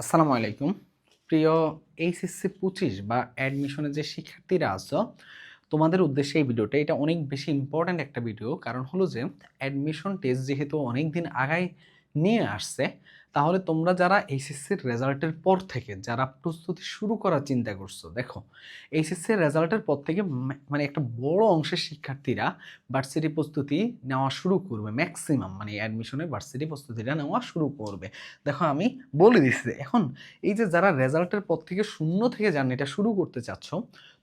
আসসালামু আলাইকুম। প্রিয় এইচএসসি পঁচিশ বা অ্যাডমিশনের যে শিক্ষার্থীরা আছো, তোমাদের উদ্দেশ্যে এই ভিডিওটা, এটা অনেক বেশি ইম্পর্ট্যান্ট একটা ভিডিও, কারণ হলো যে অ্যাডমিশন টেস্ট যেহেতু অনেক দিন আগায় নিয়ে আসছে তাহলে তোমরা যারা এইচএসসির রেজাল্টের পর থেকে, যারা প্রস্তুতি শুরু করার চিন্তা করছ, দেখো এইচএসসির রেজাল্টের পর থেকে মানে একটা বড় অংশের শিক্ষার্থীরা ভার্সিটি প্রস্তুতি নেওয়া শুরু করবে ম্যাক্সিমাম মানে অ্যাডমিশনের ভার্সিটি প্রস্তুতিটা নেওয়া শুরু করবে। দেখো, আমি বলে দিচ্ছি এখন এই যে যারা রেজাল্টের পর থেকে শূন্য থেকে জার্নিটা শুরু করতে চাচ্ছ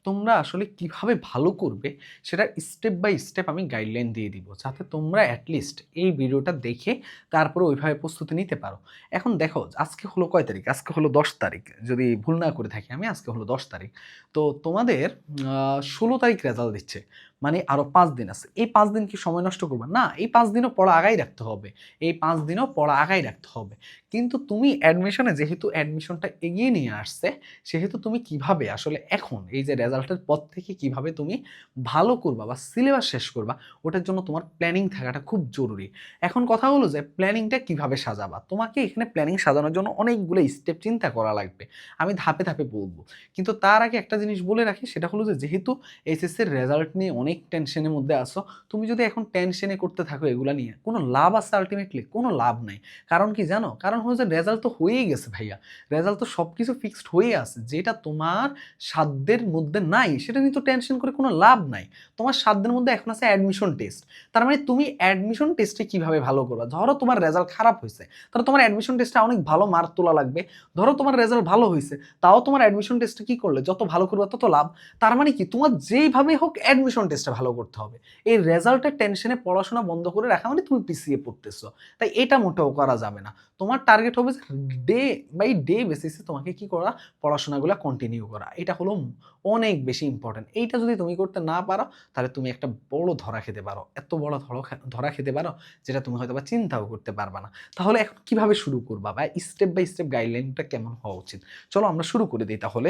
তোমরা আসলে কীভাবে ভালো করবে সেটা স্টেপ বাই স্টেপ আমি গাইডলাইন দিয়ে দিব। যাতে তোমরা অ্যাটলিস্ট এই ভিডিওটা দেখে তারপরে ওইভাবে প্রস্তুতি নিতে পারো। এখন দেখো, আজকে হলো কয় তারিখ? আজকে হলো দশ তারিখ। যদি ভুল না করে থাকি আমি, আজকে হলো দশ তারিখ। তো তোমাদের ষোলো তারিখ রেজাল্ট দিচ্ছে। মানে আরও পাঁচ দিন আছে। এই পাঁচ দিন কি সময় নষ্ট করবে? না, এই পাঁচ দিনও পড়া আগাই রাখতে হবে। এই পাঁচ দিনও পড়া আগাই রাখতে হবে। কিন্তু তুমি অ্যাডমিশনে যেহেতু অ্যাডমিশনটা এগিয়ে নিয়ে আসছে, সেহেতু তুমি কীভাবে আসলে এখন এই যে রেজাল্টের পর থেকে কীভাবে তুমি ভালো করবা বা সিলেবাস শেষ করবা, ওটার জন্য তোমার প্ল্যানিং থাকাটা খুব জরুরি। এখন কথা হলো যে প্ল্যানিংটা কীভাবে সাজাবা? তোমাকে এখানে প্ল্যানিং সাজানোর জন্য অনেকগুলো স্টেপ চিন্তা করা লাগবে। আমি ধাপে ধাপে বলব। কিন্তু তার আগে একটা জিনিস বলে রাখি, সেটা হলো যে যেহেতু এইচএসসির রেজাল্ট নিয়ে অনেক টেনশনের মধ্যে আসো তুমি যদি এখন টেনশনে করতে থাকো এগুলা নিয়ে, কোনো লাভ আছে আলটিমেটলি কোনো লাভ নাই। কারণ কি জানো? কারণ যে রেজাল্ট তো হয়েই গেছে ভাইয়া। রেজাল্ট তো সব কিছু ফিক্সড হয়ে আছে। যেটা তোমার সাধ্যের মধ্যে নাই, সেটা নিয়ে তো টেনশন করে কোনো লাভ নাই। তোমার সাধ্যের মধ্যে এখন আছে অ্যাডমিশন টেস্ট তার মানে তুমি অ্যাডমিশন টেস্টে কীভাবে ভালো করবা? ধরো তোমার রেজাল্ট খারাপ হয়েছে। তাহলে তোমার অ্যাডমিশন টেস্টে অনেক ভালো মার্ক তোলা লাগবে। ধরো তোমার রেজাল্ট ভালো হয়েছে। তাও তোমার অ্যাডমিশন টেস্টে কি করলে? যত ভালো করবে তত লাভ। তার মানে কি? তোমার যেইভাবে হোক অ্যাডমিশন টেস্টে ভালো করতে হবে। এই রেজাল্টের টেনশনে পড়াশোনা বন্ধ করে রাখা মানে তুমি পিছিয়ে পড়তেছো। তাই এটা মোটেও করা যাবে না। তোমার টার্গেট হবে যে ডে বাই ডে বেসিসে তোমাকে কি করা, পড়াশোনাগুলো কন্টিনিউ করা। এটা হলো অনেক বেশি ইম্পর্টেন্ট এইটা যদি তুমি করতে না পারো, তাহলে তুমি একটা বড় ধরা খেতে পারো। এত বড় ধরা খেতে পারো, যেটা তুমি হয়তো বা চিন্তাও করতে পারবা না। তাহলে এখন কীভাবে শুরু করবা বা স্টেপ বাই স্টেপ গাইডলাইনটা কেমন হওয়া উচিত? চলো আমরা শুরু করে দিই তাহলে।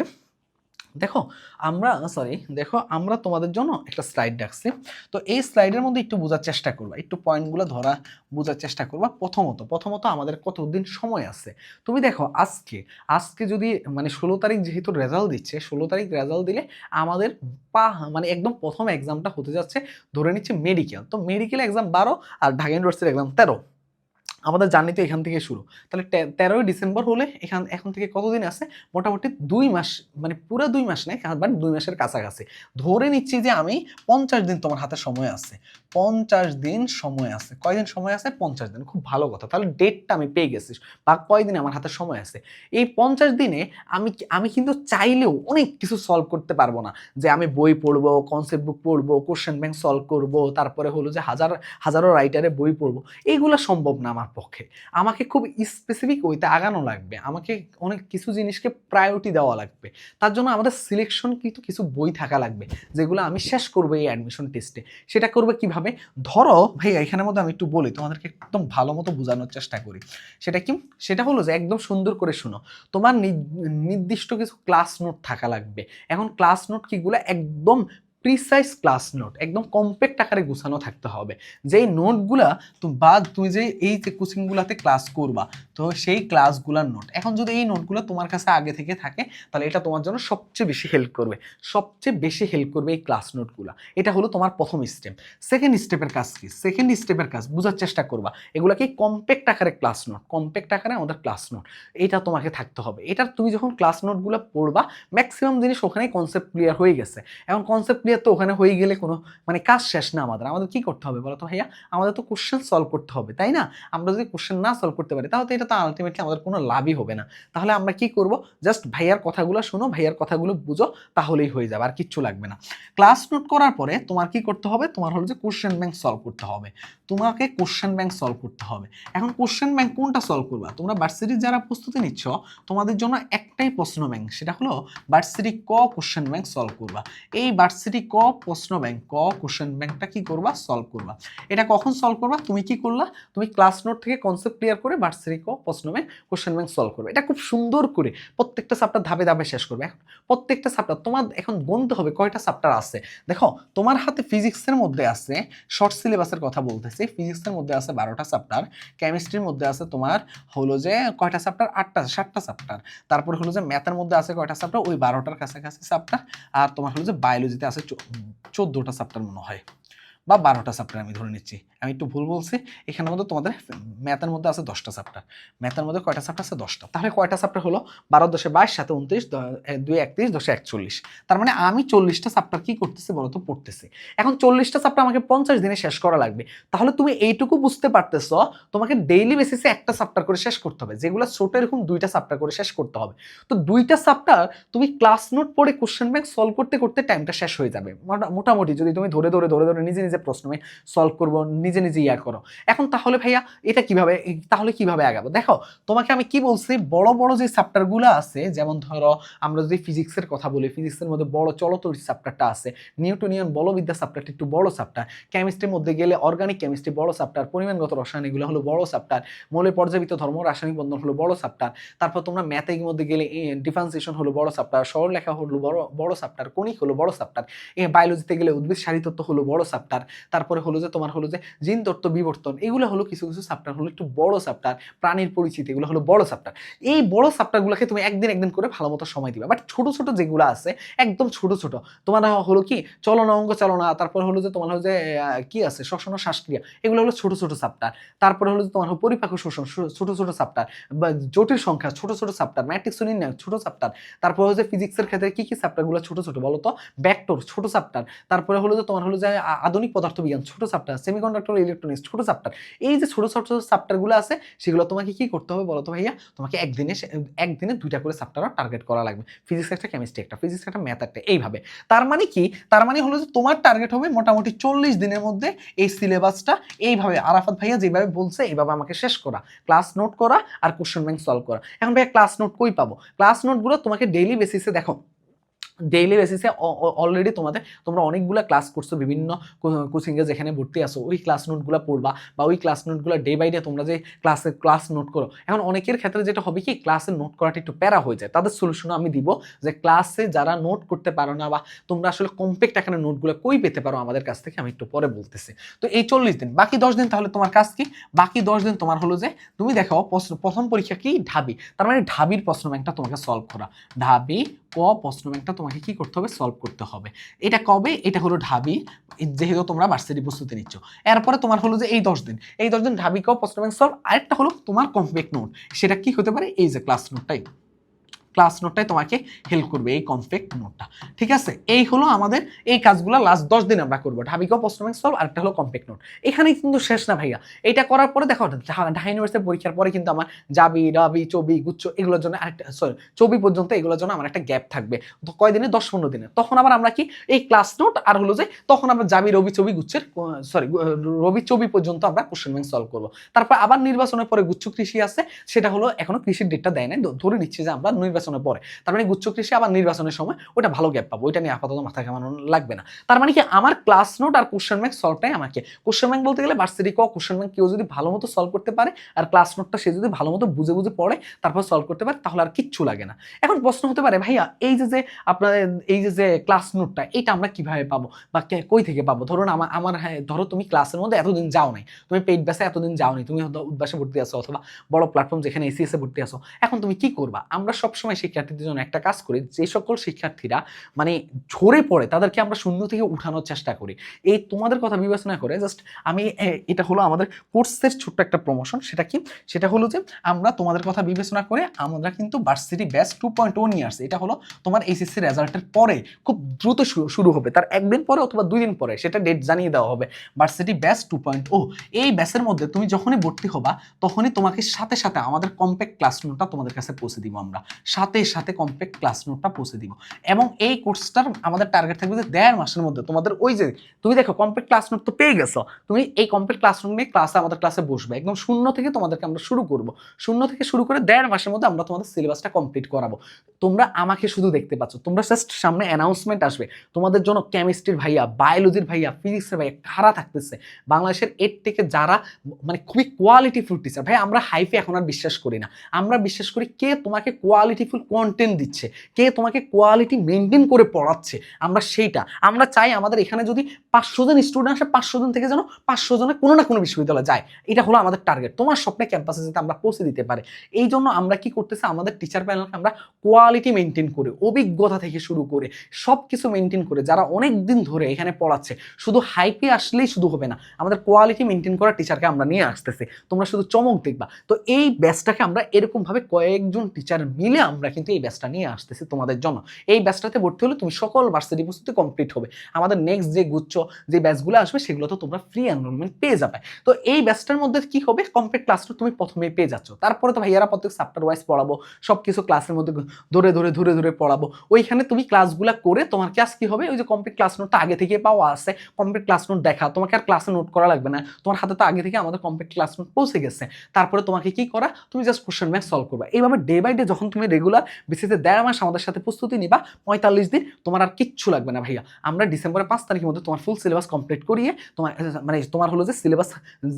দেখো, আমরা সরি দেখো, আমরা তোমাদের জন্য একটা স্লাইড রাখছি। তো এই স্লাইডের মধ্যে একটু বোঝার চেষ্টা করবা, একটু পয়েন্টগুলো ধরা বোঝার চেষ্টা করবা। প্রথমত প্রথমত আমাদের কতদিন সময় আছে? তুমি দেখো, আজকে আজকে যদি মানে ষোলো তারিখ যেহেতু রেজাল্ট দিচ্ছে, ষোলো তারিখ রেজাল্ট দিলে আমাদের পা মানে একদম প্রথম এক্সামটা হতে যাচ্ছে, ধরে নিচ্ছে মেডিকেল তো মেডিকেল এক্সাম বারো আর ঢাকা ইউনিভার্সিটির এক্সাম তেরো। আমাদের জার্নি তো এখান থেকে শুরু। তাহলে তেরোই ডিসেম্বর হলে এখান এখন থেকে কতদিন আছে? মোটামুটি দুই মাস মানে পুরো দুই মাস নেই বাট দুই মাসের কাছাকাছি। ধরে নিচ্ছি যে আমি পঞ্চাশ দিন তোমার হাতে সময় আছে। পঞ্চাশ দিন সময় আছে। কয়দিন সময় আছে? পঞ্চাশ দিন। খুব ভালো কথা। তাহলে ডেটটা আমি পেয়ে গেছি। বা কয়দিন আমার হাতে সময় আছে? এই পঞ্চাশ দিনে আমি আমি কিন্তু চাইলেও অনেক কিছু সলভ করতে পারব না। যে আমি বই পড়ব কনসেপ্ট বুক পড়ব কোশ্চেন ব্যাংক সলভ করব, তারপরে হলো যে হাজার হাজারো রাইটারে বই পড়ব। এইগুলো সম্ভব না আমার। পক্ষে। আমাকে খুব স্পেসিফিক ওইতে আগানো লাগবে। আমাকে অনেক কিছু জিনিসকে প্রায়োরিটি দেওয়া লাগবে। তার জন্য আমাদের সিলেকশন কিন্তু কিছু বই থাকা লাগবে, যেগুলো আমি শেষ করব এই অ্যাডমিশন টেস্টে সেটা করবে কীভাবে? ধরো ভাই এখানের মধ্যে আমি একটু বলি, তোমাদেরকে একদম ভালো মতো বোঝানোর চেষ্টা করি। সেটা কি? সেটা হলো যে একদম সুন্দর করে শুনো। তোমার নির্দিষ্ট কিছু ক্লাস নোট থাকা লাগবে। এখন ক্লাস নোট কিগুলো একদম প্রিসাইজ ক্লাস নোট একদম কম্প্যাক্ট আকারে গুছানো থাকতে হবে। যেই নোটগুলা তুমি বা তুমি যে এই যে কোচিংগুলাতে ক্লাস করবা, তো সেই ক্লাসগুলার নোট এখন যদি এই নোটগুলো তোমার কাছে আগে থেকে থাকে, তাহলে এটা তোমার জন্য সবচেয়ে বেশি হেল্প করবে। সবচেয়ে বেশি হেল্প করবে এই ক্লাস নোটগুলো এটা হলো তোমার প্রথম স্টেপ সেকেন্ড স্টেপের কাজ কি? সেকেন্ড স্টেপের কাজ, বোঝার চেষ্টা করবা। এগুলাকে কম্প্যাক্ট আকারে ক্লাস নোট কম্প্যাক্ট আকারে আমাদের ক্লাস নোট এটা তোমাকে থাকতে হবে। এটার তুমি যখন ক্লাস নোটগুলো পড়বা ম্যাক্সিমাম জিনিস ওখানেই কনসেপ্ট ক্লিয়ার হয়ে গেছে। এখন কনসেপ্ট ক্লিয়ার তো ওখানে হয়ে গেলে কোনো মানে কাজ শেষ না আমাদের। আমাদের কি করতে হবে বলো তো ভাইয়া? আমাদের তো কোশ্চেন সলভ করতে হবে, তাই না? আমরা যদি কোশ্চেন না সলভ করতে পারি, তাহলে তো এটা তো আলটিমেটলি আমাদের কোনো লাভই হবে না। তাহলে আমরা কি করব? জাস্ট ভাইয়ার কথাগুলো শোনো, ভাইয়ার কথাগুলো বুঝো, তাহলেই হয়ে যাবে, আর কিচ্ছু লাগবে না। ক্লাস নোট করার পরে তোমার কি করতে হবে? তোমার হলো যে কোশ্চেন ব্যাংক সলভ করতে হবে। তোমাকে কোশ্চেন ব্যাংক সলভ করতে হবে। এখন কোশ্চেন ব্যাংক কোনটা সলভ করবা? তোমরা ভার্সিটির যারা প্রস্তুতি নিচ্ছ, তোমাদের জন্য একটাই প্রশ্ন ব্যাংক সেটা হলো ভার্সিটি ক কোশ্চেন ব্যাংক সলভ করবা। এই ভার্সিটি ক, প্রশ্ন ব্যাংক, ক কোশ্চেন ব্যাংকটা কি করবা? সলভ করবা। এটা কখন সলভ করবা? তুমি কি করলা? তুমি ক্লাস নোট থেকে কনসেপ্ট ক্লিয়ার করে ভার্সিটি ক, প্রশ্ন ব্যাংক কোশ্চেন ব্যাংক সলভ করবে। এটা খুব সুন্দর করে প্রত্যেকটা চ্যাপ্টার ধাপে ধাপে শেষ করবে। এখন প্রত্যেকটা চ্যাপ্টার তোমার এখন গুনতে হবে কয়টা চ্যাপ্টার আছে? দেখো, তোমার হাতে ফিজিক্সের মধ্যে আছে শর্ট সিলেবাসের কথা বলতেছি ফিজিক্সের মধ্যে আছে বারোটা চ্যাপ্টার কেমিস্ট্রির মধ্যে আছে তোমার হলো যে কয়টা চ্যাপ্টার আটটা, সাতটা চ্যাপ্টার তারপর হলো যে ম্যাথের মধ্যে আছে কয়টা চ্যাপ্টার ওই বারোটার কাছাকাছি চ্যাপ্টার আর তোমার হলো যে বায়োলজিতে আছে চোদ্দোটা চ্যাপ্টার মনে হয় বা বারোটা চ্যাপ্টার আমি ধরে নিচ্ছি। আমি একটু ভুল বলছি এখানের মধ্যে তোমাদের ম্যাথের মধ্যে আছে দশটা চ্যাপ্টার ম্যাথের মধ্যে কয়টা চ্যাপ্টার আছে? দশটা। তাহলে কয়টা চ্যাপ্টার হলো? বারো দশে বাইশ সাথে উনত্রিশ দুই একত্রিশ, দশে একচল্লিশ। তার মানে আমি চল্লিশটা চ্যাপ্টার কি করতেছি বলতো পড়তেছি। এখন চল্লিশটা চ্যাপ্টার আমাকে পঞ্চাশ দিনে শেষ করা লাগবে। তাহলে তুমি এইটুকু বুঝতে পারতেছো, তোমাকে ডেইলি বেসিসে একটা চ্যাপ্টার করে শেষ করতে হবে। যেগুলো ছোট এরকম দুইটা চ্যাপ্টার করে শেষ করতে হবে। তো দুইটা চ্যাপ্টার তুমি ক্লাস নোট পড়ে কোশ্চেন ব্যাংক সলভ করতে করতে টাইমটা শেষ হয়ে যাবে। মোটা- মোটামুটি যদি তুমি ধরে ধরে ধরে ধরে নিজে নিজে প্রশ্ন সলভ করব নিজে নিজে ইয়া করো। এখন তাহলে ভাইয়া এটা কীভাবে, তাহলে কীভাবে আগাবো? দেখো, তোমাকে আমি কি বলছি? বড় বড় যে চ্যাপ্টারগুলো আছে, যেমন ধরো আমরা যদি ফিজিক্সের কথা বলি ফিজিক্সের মধ্যে বড় চলতরি চ্যাপ্টারটা আছে নিউটনিয়ান বলবিদ্যা চ্যাপ্টারটা একটু বড় চ্যাপ্টার কেমিস্ট্রির মধ্যে গেলে অর্গানিক কেমিস্ট্রি বড় চ্যাপ্টার পরিমাণগত রসায়ন এগুলো হলো বড় চ্যাপ্টার মৌলে পর্যাবৃত ধর্ম, রাসায়নিক বন্ধন হলো বড় চ্যাপ্টার তারপর তোমরা ম্যাথের মধ্যে গেলে ডিফারেন্সিয়েশন হলো বড় চ্যাপ্টার সরল লেখা হলো বড় বড় চ্যাপ্টার কণিক হলো বড় চ্যাপ্টার এ বায়োলজিতে গেলে উদ্ভিদ সারিতত্ত্ব হলো বড় চ্যাপ্টার তারপরে হলো যে তোমার হলো যে জিন তত্ত্ব বিবর্তন, এগুলো হলো কিছু কিছু চ্যাপ্টার হলো একটু বড় চ্যাপ্টার প্রাণীর পরিচিতি, এগুলো হলো বড় চ্যাপ্টার এই বড় চ্যাপ্টারগুলোকে তুমি একদিন একদিন করে ভালো মতো সময় দিবা। বাট ছোট ছোট যেগুলো আছে, একদম ছোট ছোট, তোমার হলো কি, চলনা অঙ্গ চালনা তারপর হলো যে তোমার হলো যে কি আছে, শ্বসন শ্বাসক্রিয়া এগুলো হলো ছোট ছোট চ্যাপ্টার তারপরে হলো যে তোমার হলো পরিপাক শোষণ ছোট ছোট চ্যাপ্টার বা জটিল সংখ্যা, ছোট ছোট চ্যাপ্টার ম্যাট্রিক্স নির্ণয়, ছোট চ্যাপ্টার তারপরে যে ফিজিক্সের ক্ষেত্রে কি কি চ্যাপ্টারগুলো ছোট ছোট বলো তো ব্যাক্টর ছোট চ্যাপ্টার তারপরে হলো যে তোমার হলো যে আধুনিক পদার্থবিজ্ঞান, ছোট চ্যাপ্টার সেমিকন্ডাক্টর ইলেকট্রনিক্স ছোট চ্যাপ্টার এই যে ছোট ছোট চ্যাপ্টারগুলো আছে, সেগুলো তোমাকে কি করতে হবে বলো তো ভাইয়া? তোমাকে একদিনে একদিনে দুইটা করে চ্যাপ্টার টার্গেট করা লাগবে। ফিজিক্স একটা কেমিস্ট্রি একটা ফিজিক্স একটা ম্যাথ একটা, এইভাবে। তার মানে কি? তার মানে হলো যে তোমার টার্গেট হবে মোটামুটি চল্লিশ দিনের মধ্যে এই সিলেবাসটা এইভাবে। আরাফাত ভাইয়া যেভাবে বলছে, এইভাবে আমাকে শেষ করা। ক্লাস নোট করা আর কোশ্চেন ব্যাংক সলভ করা। এখন ভাইয়া ক্লাস নোট কই পাবো? ক্লাস নোটগুলো তোমাকে ডেইলি বেসিসে দেখো। ডেইলি বেসিসে অলরেডি তোমাদের, তোমরা অনেকগুলো ক্লাস করছ, বিভিন্ন কোচিংয়ে যেখানে ভর্তি আসো ওই ক্লাস নোটগুলো পড়বা বা ওই ক্লাস নোটগুলো ডে বাই ডে তোমরা যে ক্লাসে ক্লাস নোট করো। এখন অনেকের ক্ষেত্রে যেটা হবে কি ক্লাসে নোট করাটা একটু প্যারা হয়ে যায়। তাদের সলিউশনও আমি দিব যে ক্লাসে যারা নোট করতে পারো না বা তোমরা আসলে কম্প্যাক্ট এখানে নোটগুলো কই পেতে পারো আমাদের কাছ থেকে, আমি একটু পরে বলতেছি। তো এই চল্লিশ দিন, বাকি দশ দিন তাহলে তোমার কাজ কি? বাকি দশ দিন তোমার হলো যে, তুমি দেখো প্রশ্ন- প্রথম পরীক্ষা কি? ঢাবি। তার মানে ঢাবির প্রশ্ন ব্যাংকটা তোমাকে সলভ করা। ঢাবি ক প্রশ্ন ব্যাংকটা তোমাকে কি করতে হবে? সলভ করতে হবে। এটা কবে? এটা হলো ঢাবি। যেহেতু তোমরা ভার্সিটি প্রস্তুতি নিচ্ছ। এরপরে তোমার হলো যে এই দশ দিন। এই দশ দিন ঢাবি, ক প্রশ্ন ব্যাংক সলভ আরেকটা হলো তোমার কমপ্যাক্ট নোট সেটা কি হতে পারে? এই যে ক্লাস নোটটাই ক্লাস নোটটাই তোমাকে হেল্প করবে, এই কমপ্যাক্ট নোটটা ঠিক আছে? এই হলো আমাদের, এই কাজগুলো লাস্ট দশ দিন আমরা করব। ঢাবিকা প্রশ্ন ব্যাংক সলভ আরেকটা হলো কমপ্যাক্ট নোট এখানেই কিন্তু শেষ না ভাইয়া। এটা করার পরে দেখো ঢাকা ইউনিভার্সিটির পরীক্ষার পরে কিন্তু আমার জাবি রাবি, চবি, গুচ্ছ, এগুলোর জন্য আরেকটা সরি চবি পর্যন্ত এগুলোর জন্য আমার একটা গ্যাপ থাকবে। তো কয় দিনে দশ, পনেরো দিনে। তখন আবার আমরা কি, এই ক্লাস নোট আর হলো যে, তখন আমরা জাবি রবি, চবি, গুচ্ছের সরি রবি, চবি পর্যন্ত আমরা কোশ্চেন ব্যাংক সলভ করব। তারপর আবার নির্বাচনের পরে গুচ্ছ কৃষি আছে, সেটা হলো এখনও কৃষির ডেটটা দেয় নাই। ধরে নিচ্ছে যে আমরা নির্বাচনের পরে। তার মানে গুচ্ছ কৃষি আবার নির্বাচনের সময় ওটা ভালো গ্যাপ পাবো। ওইটা নিয়ে আপাতত মাথা কামানো লাগবে না। তার মানে কি আমার ক্লাস নোট আর কোশ্চেন ব্যাংক সলভটাই আমাকে। কোশ্চেন ব্যাংক বলতে গেলে ভার্সিটি ক কোশ্চেন ব্যাংক কেউ যদি ভালো মতো সলভ করতে পারে আর ক্লাস নোটটা সে যদি ভালো মতো বুঝে বুঝে পড়ে, তারপর সলভ করতে পারে, তাহলে আর কিচ্ছু লাগে না। এখন প্রশ্ন হতে পারে, ভাইয়া, এই যে যে আপনার, এই যে যে ক্লাস নোটটা এটা আমরা কীভাবে পাবো? বা কই থেকে পাবো? ধরুন আমার আমার হ্যাঁ ধরো তুমি ক্লাসের মধ্যে এতদিন যাও নাই। তুমি পেইড ব্যাসে এতদিন যাও নি তুমি উদ্বাসে ভর্তি আছো অথবা বড় প্ল্যাটফর্ম যেখানে এসিএসে ভর্তি আছো। এখন তুমি কি করবা? আমরা সবসময় শিক্ষার্থীদের জন্য একটা কাজ করি, যে সকল শিক্ষার্থীরা মানে ঝরে পড়ে তাদেরকে আমরা শূন্য থেকে উঠানোর চেষ্টা করি। এই তোমাদের কথা বিবেচনা করে জাস্ট আমি এটা হলো আমাদের কোর্সের ছোট্ট একটা প্রমোশন সেটা কি? সেটা হলো যে আমরা তোমাদের কথা বিবেচনা করে আমরা কিন্তু varsity batch two point O নিয়ে আসছি এটা হলো তোমার এইচএসসি রেজাল্টের পরে খুব দ্রুত শুরু হবে। তার একদিন পরে অথবা দুই দিন পরে সেটা ডেট জানিয়ে দেওয়া হবে। Varsity batch two point O এই ব্যাচের মধ্যে তুমি যখনই ভর্তি হবা, তখনই তোমাকে সাথে সাথে আমাদের কম্প্যাক্ট ক্লাসরুমটা তোমাদের কাছে পৌঁছে দিব আমরা। সাথে সাথে কমপ্লিট ক্লাস নোটটা পৌঁছে দিব। এবং এই কোর্সটার আমাদের টার্গেট থাকবে যে দেড় মাসের মধ্যে তোমাদের ওই যে, তুমি দেখো কমপ্লিট ক্লাস নোট তো পেয়ে গেছো, তুমি এই কমপ্লিট ক্লাস নোট নিয়ে ক্লাসে আমাদের ক্লাসে বসবে। একদম শূন্য থেকে তোমাদেরকে আমরা শুরু করব। শূন্য থেকে শুরু করে দেড় মাসের মধ্যে আমরা তোমাদের সিলেবাসটা কমপ্লিট করাবো। তোমরা আমাকে শুধু দেখতে পাচ্ছ, তোমরা জাস্ট সামনে অ্যানাউন্সমেন্ট আসবে। তোমাদের জন্য কেমিস্ট্রির ভাইয়া বায়োলজির ভাইয়া ফিজিক্সের ভাইয়া কারা থাকতেছে। বাংলাদেশের এর থেকে যারা মানে খুবই কোয়ালিটিফুল টিচার ভাই আমরা হাইফে এখন আর বিশ্বাস করি না। আমরা বিশ্বাস করি কে তোমাকে কোয়ালিটিফুল কন্টেন্ট দিচ্ছে, কে তোমাকে কোয়ালিটি মেনটেন করে পড়াচ্ছে, আমরা সেইটা। আমরা চাই আমাদের এখানে যদি পাঁচশো জন স্টুডেন্ট আসে, পাঁচশো জন থেকে যেন পাঁচশো জনে কোনো না কোনো বিশ্ববিদ্যালয়ে যায়। এটা হলো আমাদের টার্গেট তোমার স্বপ্নে ক্যাম্পাসে যাতে আমরা পৌঁছে দিতে পারি। এই জন্য আমরা কি করতেছি, আমাদের টিচার প্যানেলকে আমরা কোয়ালিটি মেনটেন করে, অভিজ্ঞতা থেকে শুরু করে সব কিছু মেনটেন করে, যারা অনেক দিন ধরে এখানে পড়াচ্ছে, শুধু হাইপে আসলেই শুধু হবে না, আমাদের কোয়ালিটি মেনটেন করা টিচারকে আমরা নিয়ে আসতেছি। তোমরা শুধু চমক দেখবা। তো এই ব্যাচটাকে আমরা এরকমভাবে কয়েকজন টিচার মিলে আমরা কিন্তু এই ব্যাচটা নিয়ে আসতেছি তোমাদের জন্য। এই ব্যাচটাতে ভর্তি হলে তুমি সকল ভার্সিটি প্রস্তুতি কমপ্লিট হবে। আমাদের নেক্সট যে গুচ্ছ, যে ব্যাচগুলো আসবে, সেগুলো তো তোমরা ফ্রি এনরোলমেন্ট পেয়ে যাবে। তো এই ব্যাচটার মধ্যে কি হবে? কমপ্লিট ক্লাসটা তুমি প্রথমেই পেয়ে যাচ্ছ। তারপরে তো ভাইয়ারা প্রত্যেক চ্যাপ্টার ওয়াইজ পড়াবো সব কিছু ক্লাসের মধ্যে ধরে ধরে ধরে ধরে পড়াবো। ওইখানে তুমি ক্লাসগুলো করে তোমার ক্লাস কি হবে? ওই যে কমপ্লিট ক্লাস নোটটা আগে থেকে পাওয়া আছে কমপ্লিট ক্লাস নোট দেখা। তোমাকে আর ক্লাসে নোট করা লাগবে না। তোমার হাতে তো আগে থেকে আমাদের কমপ্লিট ক্লাস নোট পৌঁছে গেছে। তারপরে তোমাকে কি করা? তুমি জাস্ট কোশ্চেন ব্যাংক সলভ করবা। এইভাবে ডে বাই ডে যখন তুমি রেগুলার বেসিসে দেড় মাস আমাদের সাথে প্রস্তুতি নিবা, পঁয়তাল্লিশ দিন তোমার আর কিচ্ছু লাগবে না ভাইয়া। আমরা ডিসেম্বরের পাঁচ তারিখের মধ্যে তোমার ফুল সিলেবাস কমপ্লিট করিয়ে তোমার মানে তোমার হলো যে সিলেবাস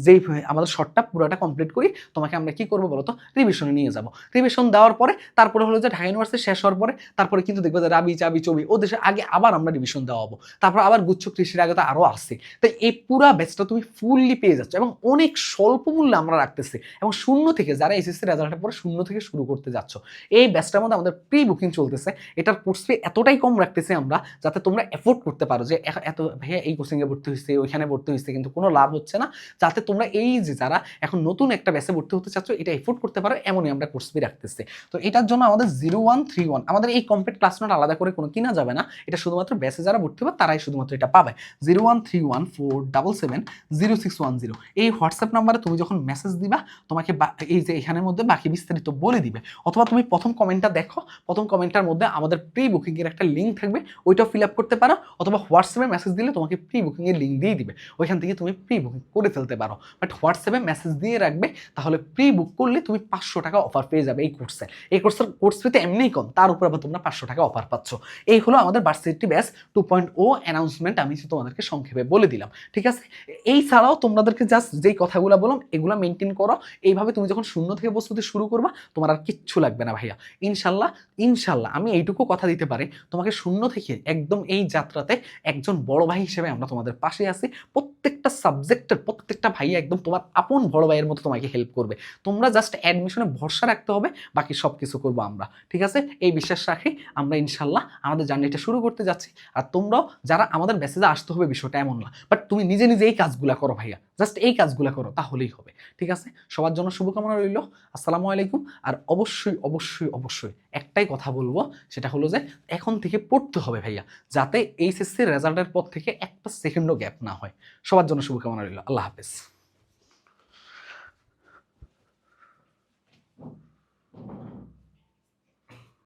যেই আমাদের শর্টটা পুরোটা কমপ্লিট করি তোমাকে আমরা কি করব বলো তো রিভিশনে নিয়ে যাব। রিভিশন দেওয়ার পরে তারপরে হলো যে ঢাকা ইউনিভার্সিটি শেষ হওয়ার পরে তারপরে কিন্তু দেখবে যে রাবি চাবি চবি ও দেশে আগে আবার আমরা রিভিশন দেওয়াবো। তারপর আবার গুচ্ছ কৃষির আগে তো আরও আসছে তাই এই পুরা ব্যাচটা তুমি ফুললি পেয়ে যাচ্ছ এবং অনেক স্বল্প মূল্যে আমরা রাখতেছি এবং শূন্য থেকে যারা এসএসসি রেজাল্টের পরে শূন্য থেকে শুরু করতে যাচ্ছ, এই ব্যাচটার মধ্যে আমাদের প্রি বুকিং চলতেছে, এটার কোর্স ফি এতটাই কম রাখতেছি আমরা যাতে তোমরা এফোর্ড করতে পারো যে এত, ভাইয়া এই কোচিংয়ে ভর্তি হয়েছে, ওইখানে ভর্তি হয়েছে, কিন্তু কোনো লাভ হচ্ছে না। যাতে তোমরা এই যে যারা এখন নতুন একটা ব্যাচে ভর্তি হতে চাচ্ছ, এটা এফোর্ড করতে পারো, এমনই আমরা কোর্স ফি রাখতেছি। তো এটার জন্য আমাদের জিরো ওয়ান থ্রি ওয়ান আমাদের এই কমপ্লিট ক্লাস নোট আলাদা করে কোনো কিনা যাবে না, এটা শুধুমাত্র ব্যাচে যারা ভর্তি হবে, তারাই শুধুমাত্র এটা পাবে। Zero one three one four double seven zero six one zero এই হোয়াটসঅ্যাপ নাম্বারে তুমি যখন মেসেজ দিবা, তোমাকে এই যে এখানের মধ্যে বাকি বিস্তারিত বলে দিবে, অথবা তুমি প্রথম কমেন্টটা দেখো। প্রথম কমেন্টটার মধ্যে আমাদের প্রি বুকিংয়ের একটা লিঙ্ক থাকবে, ওইটাও ফিল আপ করতে পারো, অথবা হোয়াটসঅ্যাপে মেসেজ দিলে তোমাকে প্রি বুকিংয়ের লিঙ্ক দিয়ে দিবে। ওইখান থেকে তুমি প্রি বুকিং করে ফেলতে পারো। বাট হোয়াটসঅ্যাপে মেসেজ দিয়ে রাখবে, তাহলে প্রি বুক করলে তুমি পাঁচশো টাকা অফার পেয়ে যাবে এই কোর্সে এই কোর্সের কোর্স ফিতে এমনিই কম, তার উপর আবার তোমরা পাঁচশো টাকা অফার পাচ্ছ। এই হলো আমাদের ভার্সিটি ব্যাস টু পয়েন্ট ও অ্যানাউন্সমেন্ট আমি তোমাদেরকে সংক্ষেপে বলে দিলাম, ঠিক আছে? এই ছাড়াও তোমাদেরকে জাস্ট যেই কথাগুলো বললাম, এগুলো মেনটেন করো। এইভাবে তুমি যখন শূন্য থেকে প্রস্তুতি শুরু করবা, তোমার আর কিচ্ছু লাগবে না ভাইয়া। ইনশাল্লাহ ইনশাল্লাহ, আমি এইটুকু কথা দিতে পারি। তোমাকে শূন্য থেকে একদম এই যাত্রাতে একজন বড় ভাই হিসেবে আমরা তোমাদের পাশে আছি। প্রত্যেকটা সাবজেক্টের প্রত্যেকটা ভাইয়া একদম তোমার আপন বড় ভাইয়ের মতো তোমাকে হেল্প করবে। তোমরা জাস্ট অ্যাডমিশনে ভরসা রাখতে হবে, বাকি সব কিছু করব আমরা। ঠিক আছে? এই বিশ্বাস রাখি। আমরা ইনশাল্লাহ আমাদের জার্নিটা শুরু করতে যাচ্ছি। আর তোমরাও, যারা আমাদের মেসেজে আসতে হবে বিষয়টা এমন না। বাট তুমি নিজে নিজে এই কাজগুলো করো ভাইয়া। জাস্ট এই কাজগুলো করো, তাহলেই হবে। ঠিক আছে? সবার জন্য শুভকামনা রইল। আসসালামু আলাইকুম। আর অবশ্যই অবশ্যই অবশ্যই একটাই কথা বলব, সেটা হলো যে এখন থেকে পড়তে হবে ভাইয়া, যাতে এইচএসসির রেজাল্টের পর থেকে একটা সেকেন্ডও গ্যাপ না হয়। সবার জন্য শুভকামনা রইল। আল্লাহ হাফেজ।